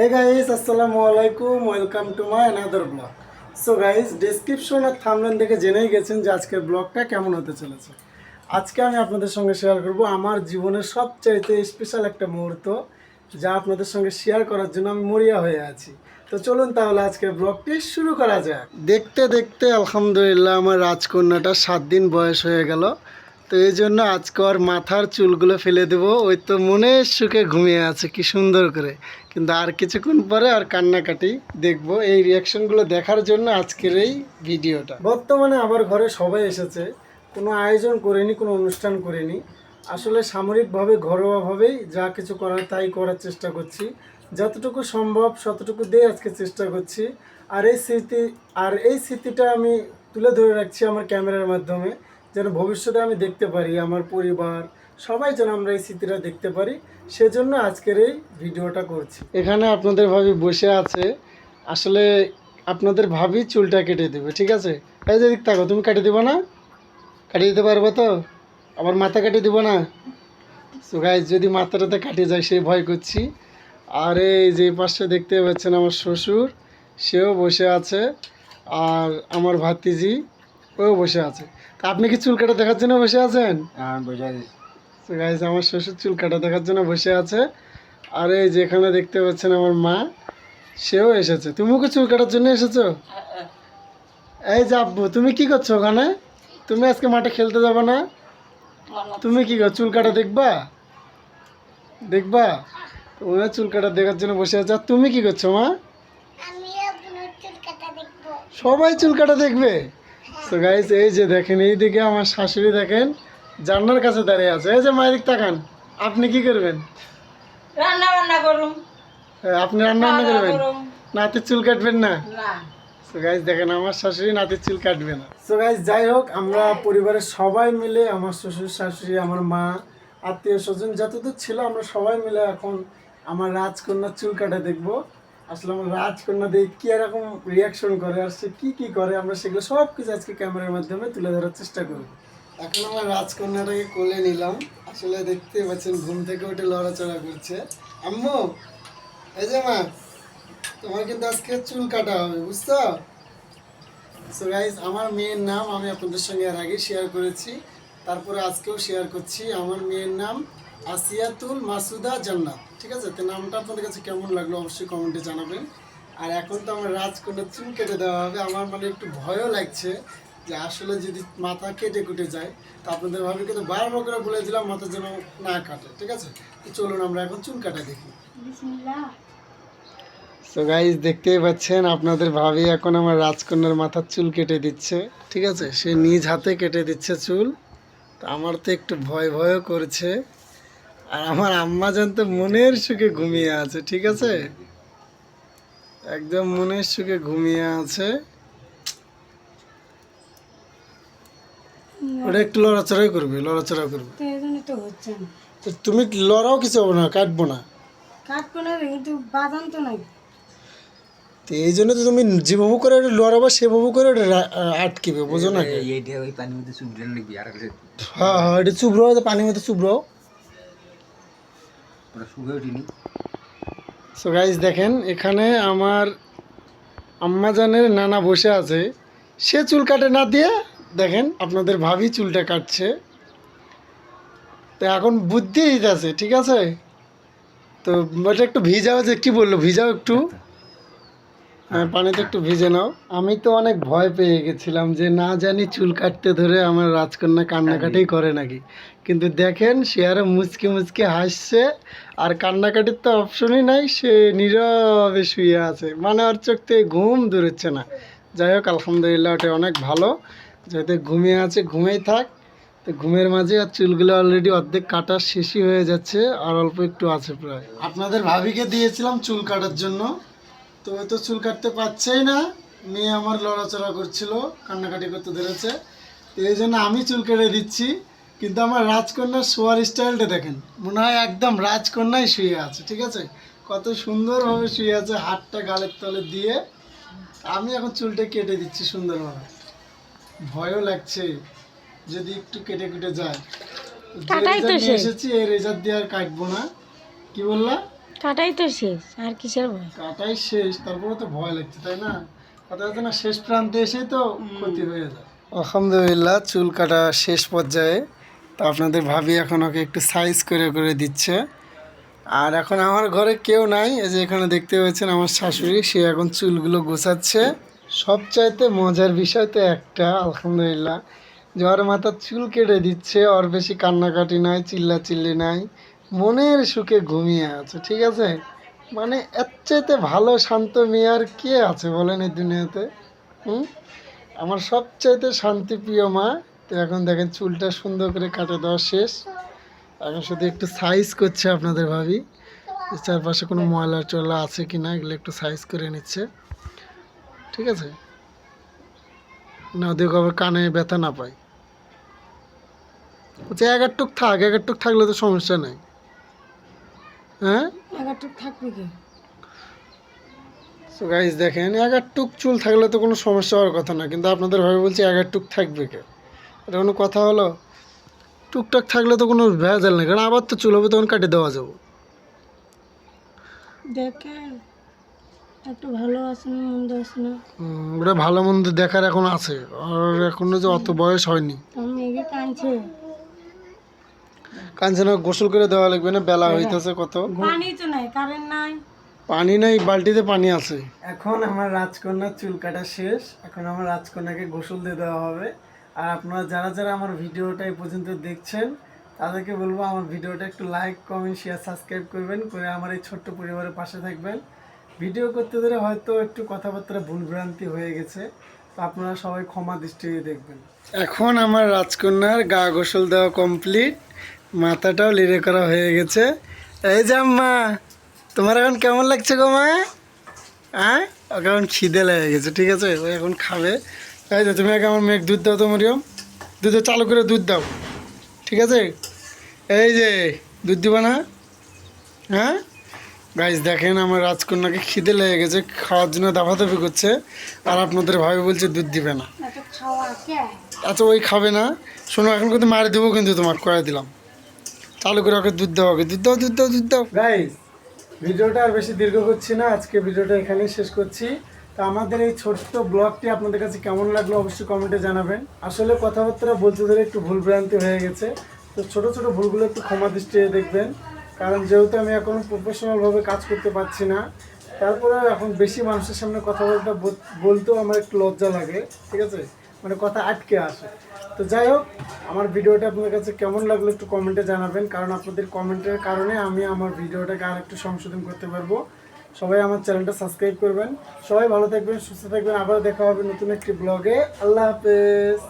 হে guys আসসালামু আলাইকুম welcome to my another blog so guys description আর থামলেন দেখে জেনেই গেছেন যে আজকের ব্লগটা কেমন হতে চলেছে। আজকে আমি আপনাদের সঙ্গে শেয়ার করব আমার জীবনের সবচাইতে স্পেশাল একটা মুহূর্ত, যা আপনাদের সঙ্গে শেয়ার করার জন্য আমি মরিয়া হয়ে আছি। তো চলুন তাহলে আজকের ব্লগটি শুরু করা যাক। দেখতে দেখতে আলহামদুলিল্লাহ আমার রাজকন্যাটা সাত দিন বয়স হয়ে গেল। তো এই জন্য আজকে আর মাথার চুলগুলো ফেলে দেব। ওই তো মনের সুখে ঘুমিয়ে আছে, কি সুন্দর করে। কিন্তু আর কিছুক্ষণ পরে আর কান্নাকাটি দেখব। এই রিয়াকশনগুলো দেখার জন্য আজকের এই ভিডিওটা। বর্তমানে আবার ঘরে সবাই এসেছে। কোনো আয়োজন করিনি, কোনো অনুষ্ঠান করিনি। আসলে সামরিকভাবে, ঘরোয়াভাবেই যা কিছু করার তাই করার চেষ্টা করছি। যতটুকু সম্ভব, ততটুকু দিয়ে আজকে চেষ্টা করছি। আর এই স্মৃতি, আর এই স্মৃতিটা আমি তুলে ধরে রাখছি আমার ক্যামেরার মাধ্যমে। যেন ভবিষ্যতে আমি দেখতে পারি, আমার পরিবার, সবাই যেন আমরা এই স্মৃতিটা দেখতে পারি। সেজন্য আজকের এই ভিডিওটা করছি। এখানে আপনাদের ভাবি বসে আছে। আসলে আপনাদের ভাবি চুলটা কেটে দেবে, ঠিক আছে? এই যে দিক থাকো তুমি কেটে দিবো না? কাটিয়ে দিতে পারব তো? আবার মাথা কাটিয়ে দিব না? সো গাইজ যদি মাথাটাতে কাটে যায় সেই ভয় করছি। আর এই যে পাশে দেখতে পাচ্ছেন আমার শ্বশুর, সেও বসে আছে। আর আমার ভাতিজি ওও বসে আছে। তা আপনি কি চুল কাটা দেখার জন্য বসে আছেন? তো গাইজ আমার শ্বশুর চুল কাটা দেখার জন্য বসে আছে। আর এই যে এখানে দেখতে পাচ্ছেন আমার মা সেও এসেছে। তুমিও কি চুল কাটার জন্য এসেছ? এই যে আব্বু তুমি কি করছ ওখানে? তুমি আজকে মাঠে খেলতে যাবে না? তুমি কি কর চুল কাটা দেখবা? দেখবা? ওরা চুল কাটা দেখার জন্য বসে আছে। আর তুমি কি করছ মা? সবাই চুল কাটা দেখবে? তো গাইজ এই যে দেখেন এই দিকে আমার শাশুড়ি দেখেন জান্নার কাছে দাঁড়িয়ে আছে। এই যে মায়ের তাকান আপনি কি করবেন? রান্না বান্না করুম। হ্যাঁ, আপনি রান্না বান্না করবেন? নাতির চুল কাটবেন না? না। সো গাইজ দেখেন আমার শাশুড়ি নাতির চুল কাটবে না। সো গাইজ যাই হোক আমরা পরিবারের সবাই মিলে আমার শ্বশুর শাশুড়ি আমার মা আত্মীয় স্বজন যতদূর ছিল আমরা সবাই মিলে এখন আমার রাজকন্যার চুল কাটা দেখব। আসলে আমার রাজকন্যা দেখে কি এরকম রিয়াকশন করে, আর সে কি কি করে, আমরা সেগুলো সব কিছু আজকে ক্যামেরার মাধ্যমে তুলে ধরার চেষ্টা করব। এখন আমার রাজকন্যাটাকে কোলে নিলাম। আসলে দেখতে পাচ্ছেন, ঘুম থেকে উঠে লড়াচড়া করছে। আম্মু, এই যে মা, তোমার কিন্তু আজকে চুল কাটা হবে, বুঝছ? সো গাইজ আমার মেয়ের নাম আমি আপনাদের সঙ্গে এর আগে শেয়ার করেছি। তারপরে আজকেও শেয়ার করছি। আমার মেয়ের নাম আসিয়াতুল মাসুদা জান্নাত। ঠিক আছে? তো নামটা আপনাদের কাছে কেমন লাগল অবশ্যই কমেন্টে জানাবেন। আর এখন তো আমার রাজকন্যার চুল কেটে দেওয়া হবে। আমার মানে একটু ভয়ও লাগছে যে আসলে যদি মাথা কেটে কুটে যায় তো আপনাদের ভাবে কিন্তু বারবার করে বলে দিলাম মাথা যেন না কাটে ঠিক আছে? তো চলুন আমরা এখন চুল কাটা দেখি। তো গাইজ দেখতেই পাচ্ছেন আপনাদের ভাবি এখন আমার রাজকন্যার মাথার চুল কেটে দিচ্ছে ঠিক আছে? সে নিজ হাতে কেটে দিচ্ছে চুল। তো আমার তো একটু ভয় ভয়ও করছে। আর আমার আম্মা জান তো মনের সুখে ঘুমিয়ে আছে ঠিক আছে? একদম মনের সুখে ঘুমিয়ে আছে। ওটা একটু লড়াচড়াই করবে লড়াচড়া করবে। তো হচ্ছে না। তো তুমি লড়াও কিছু হবে না কাটবো না। কাটবো না কিন্তু বাদাম তো নাই। তো এই জন্য তো তুমি যেভাবে করে ওটা লড়াবা সেভাবে করে ওটা আটকিবে বোঝো না এইটা ওই পানির মধ্যে চুবড়েন লিখবি আর হ্যাঁ হ্যাঁ এটা চুবড়ো পানির মধ্যে চুবড়ো ওটা সো গাইজ দেখেন এখানে আমার আম্মাজানের নানা বসে আছে। সে চুল কাটে না দিয়ে দেখেন আপনাদের ভাবি চুলটা কাটছে। তো এখন বুদ্ধি দিতেছে ঠিক আছে? তো একটু ভিজাও যে কি বলল? ভিজাও একটু। হ্যাঁ পানিতে একটু ভিজে নাও। আমি তো অনেক ভয় পেয়ে গেছিলাম যে না জানি চুল কাটতে ধরে আমার রাজকন্যা কান্নাকাটি করে নাকি। কিন্তু দেখেন সে আরও মুচকে মুচকে হাসছে আর কান্নাকাটির তো অপশনই নাই সে নীরবে শুয়ে আছে। মানে ওর চোখ থেকে ঘুম দূরচ্ছে না। যাই হোক আলহামদুলিল্লাহ ওটা অনেক ভালো। যাতে ঘুমিয়ে আছে ঘুমেই থাক। তো ঘুমের মাঝে আর চুলগুলো অলরেডি অর্ধেক কাটা শেষই হয়ে যাচ্ছে আর অল্প একটু আছে প্রায়। আপনাদের ভাবিকে দিয়েছিলাম চুল কাটার জন্য। তো ও তো চুল কাটতে পারছেই না। মেয়ে আমার লড়াচড়া করছিল কান্নাকাটি করতে ধরেছে। তো এই জন্য আমি চুল কেটে দিচ্ছি কিন্তু আমার রাজকন্যার শোয়ার স্টাইলটা দেখেন। মনে হয় একদম রাজকন্যাই শুয়ে আছে ঠিক আছে? কত সুন্দরভাবে শুয়ে আছে হাতটা গালের তলে দিয়ে। আমি এখন চুলটা কেটে দিচ্ছি সুন্দরভাবে। ভয়ও লাগছে যদি একটু কেটে কেটে যায়। এসেছি এই রেজার দিয়ে আর কাটবো না। কি বললা? কাটাই তো শেষ আর কিসের ভয়? কাটাই শেষ তারপরে তো ভয় লাগছে তাই না? কথা হচ্ছে না শেষ প্রান্তে এসেই তো ক্ষতি হয়ে যায়। আলহামদুলিল্লাহ চুল কাটা শেষ পর্যায়ে। তো আপনাদের ভাবি এখন ওকে একটু সাইজ করে করে দিচ্ছে। আর এখন আমার ঘরে কেউ নাই এই যে এখানে দেখতে পাচ্ছেন আমার শাশুড়ি সে এখন চুলগুলো গোছাচ্ছে। সবচাইতে মজার বিষয় তো একটা আলহামদুলিল্লাহ। যে ওর মাথার চুল কেটে দিচ্ছে ওর বেশি কান্নাকাটি নাই চিল্লা চিল্লি নাই। মনের সুখে ঘুমিয়ে আছে, ঠিক আছে? মানে এর চাইতে ভালো শান্ত মেয়ে আর কে আছে বলেন এই দুনিয়াতে? হুম? আমার সবচাইতে শান্তিপ্রিয় মা, তো এখন দেখেন চুলটা সুন্দর করে কাটে দেওয়া শেষ। এখন শুধু একটু সাইজ করছে আপনাদের ভাবি। চারপাশে কোনো ময়লা টয়লা আছে কি না, এগুলো একটু সাইজ করে নিচ্ছে। ঠিক আছে? না, ওদের আবার কানে ব্যথা না পায়। বলছে, এগারটুক থাক, এগারটুক থাকলে তো সমস্যা নাই। হ্যাঁ? এগারটুক থাকবে কি? সো গাইজ দেখেন এগারটুক চুল থাকলে তো কোনো সমস্যা হওয়ার কথা না কিন্তু আপনাদের ভাবে বলছি এগারটুক থাকবে কে? এটা কোনো কথা হলো? টুকটাক থাকলে তো কোনো ভেজাল নেই কারণ আবার তো চুল হবে তখন কাটে দেওয়া যাব। দেখেন একটু ভালো আছে না মন্দ আছে না? ওটা ভালো মন্দ দেখার এখন আছে আর এখনও যে অত বয়স হয়নি। কাঁদছে। কাঞ্চনা গোসল করে দেওয়া লাগবে না বেলা হইতেছে কত। পানি তো নাই কারেন্ট নাই। পানি নাই বালতিতে পানি আছে। এখন আমার রাজকন্যার চুল কাটা শেষ এখন আমার রাজকন্যাকে গোসল দিয়ে দেওয়া হবে। আর আপনারা যারা যারা আমার ভিডিওটা এই পর্যন্ত দেখছেন তাদেরকে বলব আমার ভিডিওটা একটু লাইক কমেন্ট শেয়ার সাবস্ক্রাইব করবেন করে আমার এই ছোট্ট পরিবারের পাশে থাকবেন। ভিডিও করতে ধরে হয়তো একটু কথাবার্তা ভুলভ্রান্তি হয়ে গেছে তো আপনারা সবাই ক্ষমা দৃষ্টিতে দেখবেন। এখন আমার রাজকন্যার গা গোসল দেওয়া কমপ্লিট মাথাটাও লিরে করা হয়ে গেছে। এই যে আম্মা তোমার এখন কেমন লাগছে গো মা? হ্যাঁ? ওকে এখন খিদে লেগে গেছে ঠিক আছে? ও এখন খাবে। তাই তো তুমি আগে আমার মেঘ দুধ দাও তো মরিয়ম। দুধে চালু করে দুধ দাও। ঠিক আছে? এই যে দুধ দিবা না? হ্যাঁ? গাইজ দেখেন আমার রাজকন্যাকে খিদে লেগে গেছে খাওয়ার জন্য দাফাদাফি করছে আর আপনাদের ভাবে বলছে দুধ দিবে না। আচ্ছা ওই খাবে না। শোনো এখন কিন্তু মারি দেবো কিন্তু তোমার করে দিলাম। চালু করে ওকে দুধ দাও, ওকে দুধ দাও দুধ দাও দুধ দাও। গাইজ ভিডিওটা আর বেশি দীর্ঘ করছি না। আজকে ভিডিওটা এখানেই শেষ করছি। তো আমাদের এই ছোট্ট ব্লগটি আপনাদের কাছে কেমন লাগল অবশ্যই কমেন্টে জানাবেন। আসলে কথাবার্তা বলতে ধরে একটু ভুল ভ্রান্তি হয়ে গেছে। তো ছোট ছোট ভুলগুলো একটু ক্ষমা দৃষ্টিতে দেখবেন। কারণ যেহেতু আমি এখন প্রফেশনালভাবে কাজ করতে পারছি না তারপরে এখন বেশি মানুষের সামনে কথাবার্তা বলতেও আমার একটু লজ্জা লাগে। ঠিক আছে? মানে কথা আটকে আসে তো যাই হোক, আমার ভিডিওটা আপনার কাছে কেমন লাগল একটু কমেন্টে জানাবেন, কারণ আপনাদের কমেন্টের কারণে আমি আমার ভিডিওটাকে আর একটু সংশোধন করতে পারব। সবাই আমার চ্যানেলটা সাবস্ক্রাইব করবেন। সবাই ভালো থাকবেন, সুস্থ থাকবেন। আবার দেখা হবে নতুন একটি ব্লগে। আল্লাহ হাফেজ।